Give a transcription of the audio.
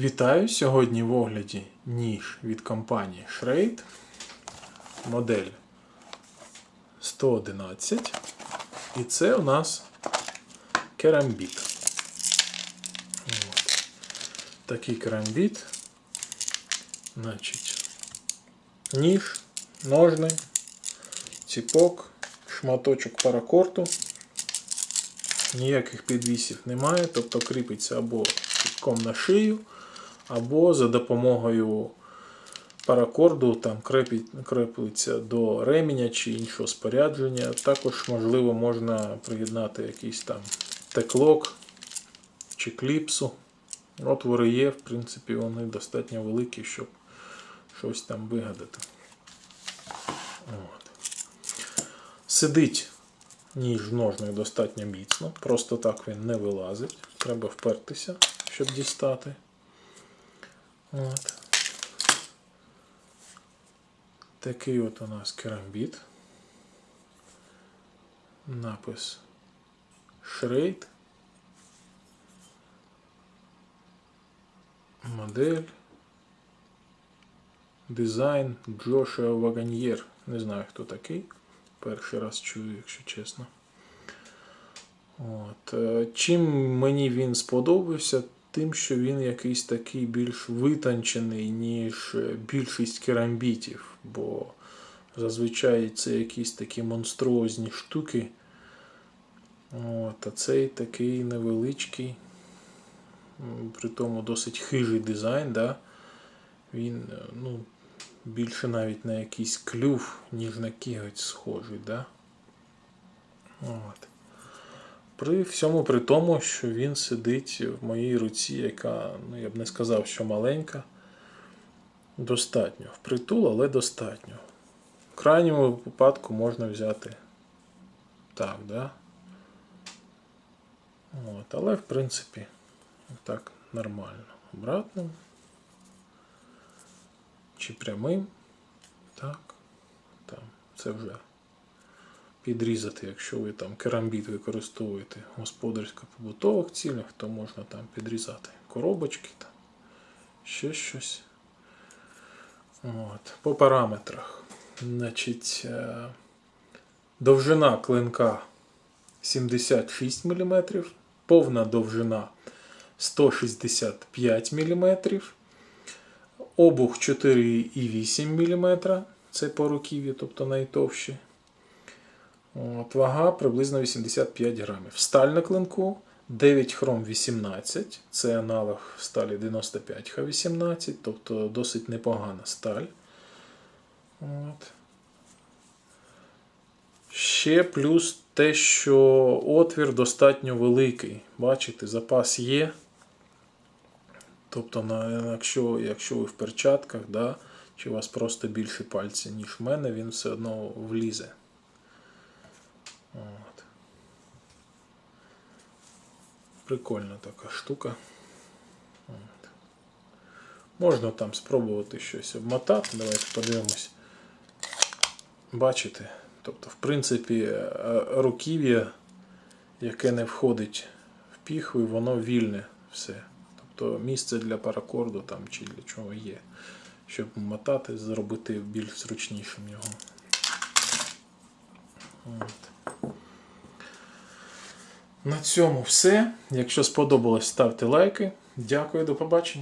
Вітаю! Сьогодні в огляді ніж від компанії Schrade. Модель 111. І це у нас керамбіт. От. Такий керамбіт. Значить, ніж, ножни, ціпок, шматочок паракорту. Ніяких підвісів немає, тобто кріпиться або ціпком на шию, або за допомогою паракорду там крепить- крепиться до ременя чи іншого спорядження. Також, можливо, можна приєднати якийсь там теклок чи кліпсу. Отвори є, в принципі, вони достатньо великі, щоб щось там вигадати. От. Сидить ніж в ножнах достатньо міцно. Просто так він не вилазить. Треба впертися, щоб дістати. От. Такий от у нас керамбіт. Напис Шрейд. Модель. Дизайн Джошуа Ваганьєр. Не знаю, хто такий. Перший раз чую, якщо чесно. От. е, Чим мені він сподобався, тим, що він якийсь такий більш витончений, ніж е, більшість керамбітів. Бо зазвичай це якісь такі монструозні штуки. От, а цей такий невеличкий, при тому досить хижий дизайн. Да? Він е, ну, більше навіть на якийсь клюв, ніж на кіготь схожий. Да? От. При всьому при тому, що він сидить в моїй руці, яка, ну я б не сказав, що маленька. Достатньо. Впритул, але достатньо. В крайньому випадку можна взяти так, да? От, але в принципі так нормально. Обратним чи прямим. Так. Там. Це вже підрізати, якщо ви там керамбіт використовуєте господарсько-побутових цілях, то можна там підрізати коробочки, там, ще щось. От. По параметрах. Значить, е, довжина клинка 76 мм, повна довжина 165 мм, обух 4,8 мм, це по руків'ю, тобто найтовщі. От, вага приблизно 85 грамів. Сталь на клинку 9 хром 18, це аналог сталі 95 Х18, тобто досить непогана сталь. От. Ще плюс те, що отвір достатньо великий. Бачите, запас є. Тобто, на, якщо, якщо ви в перчатках, да, чи у вас просто більше пальці, ніж в мене, він все одно влізе. От. Прикольна така штука. От. Можна там спробувати щось обмотати. Давайте подивимось. Бачите? Тобто, в принципі, е, руків'я, яке не входить в піхви, воно вільне все. Тобто місце для паракорду там чи для чого є. Щоб мотати, зробити більш зручнішим його. От. На цьому все. Якщо сподобалось, ставте лайки. Дякую, до побачення.